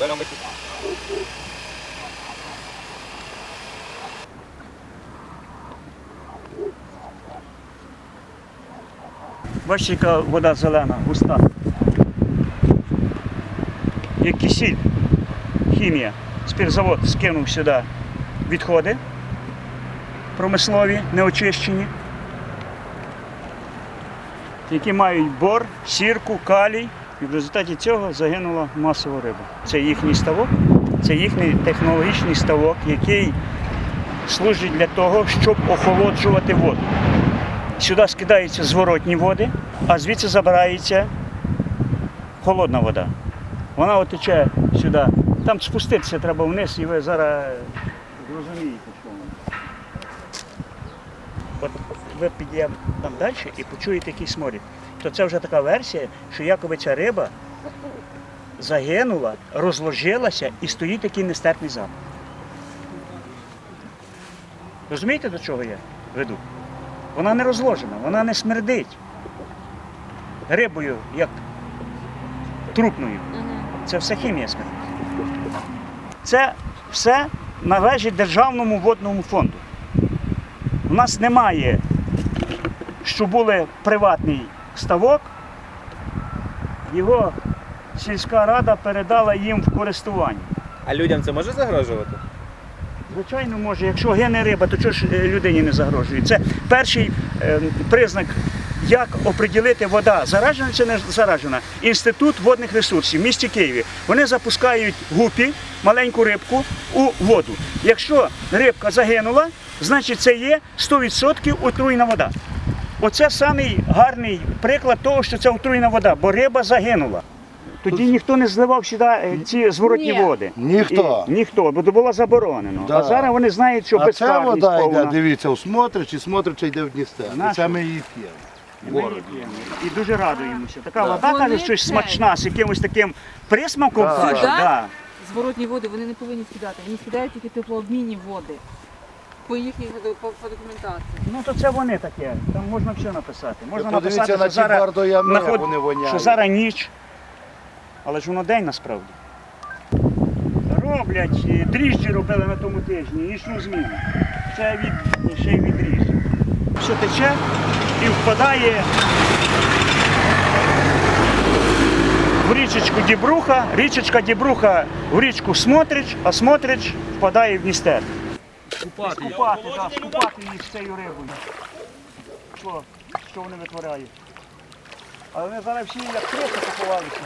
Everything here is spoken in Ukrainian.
Беремо ті. Бачите, яка вода зелена, густа. Як кисіль, хімія. Спіртзавод скинув сюди відходи промислові, неочищені, які мають бор, сірку, калій. І в результаті цього загинула масова риба. Це їхній ставок, це їхній технологічний ставок, який служить для того, щоб охолоджувати воду. Сюди скидаються зворотні води, а звідси забирається холодна вода. Вона от тече сюди. Там спуститися треба вниз, і ви зараз розумієте, що воно. Ви підійдемо там далі і почуєте якийсь сморід. То це вже така версія, що якоби ця риба загинула, розложилася і стоїть такий нестерпний запах. Розумієте, до чого я веду? Вона не розложена, вона не смердить. Рибою, як трупною. Це все хімія смердить. Це все належить Державному водному фонду. У нас немає, що були приватний ставок, його сільська рада передала їм в користування. А людям це може загрожувати? Звичайно, може, якщо гине риба, то чого ж е, людині не загрожує? Це перший е, признак, як оприділити вода, заражена чи не заражена. Інститут водних ресурсів в місті Києві. Вони запускають гупі, маленьку рибку у воду. Якщо рибка загинула, значить це є 100% отруйна вода. Оце самий гарний приклад того, що це отруйна вода, бо риба загинула. Тоді ніхто не зливав сюди е, ці зворотні Ні. води. Ніхто. І, ніхто, бо було заборонено. Да. А зараз вони знають, що А ця безкарність вода йде, дивіться, у Смотрич, і Смотрич йде в Дністер. І Наша. це ми її п'ємо. В ми городі. її п'ємо. І дуже радуємося. Така Да. вода, Вони каже, щось це- смачна, з якимось таким присмаком. Да. каже, Сюди? да. Зворотні води вони не повинні скидати. Вони скидають тільки теплообмінні води. По їхній по, по документації. Ну то це вони таке. Там можна все написати. Можна Ви написати, на що ті зараз, наход- вони воняють. що зараз ніч. Але ж воно день насправді. Роблять, е, дріжджі робили на тому тижні, нічну зміну. Це від, ще й від дріжджі. Все тече і впадає в річечку Дібруха, річечка Дібруха в річку Смотрич, а Смотрич впадає в Дністер. Скупати, скупати, так, скупати їх з цією рибою. Що, що вони витворяють? Але вони зараз всі як криси поховалися.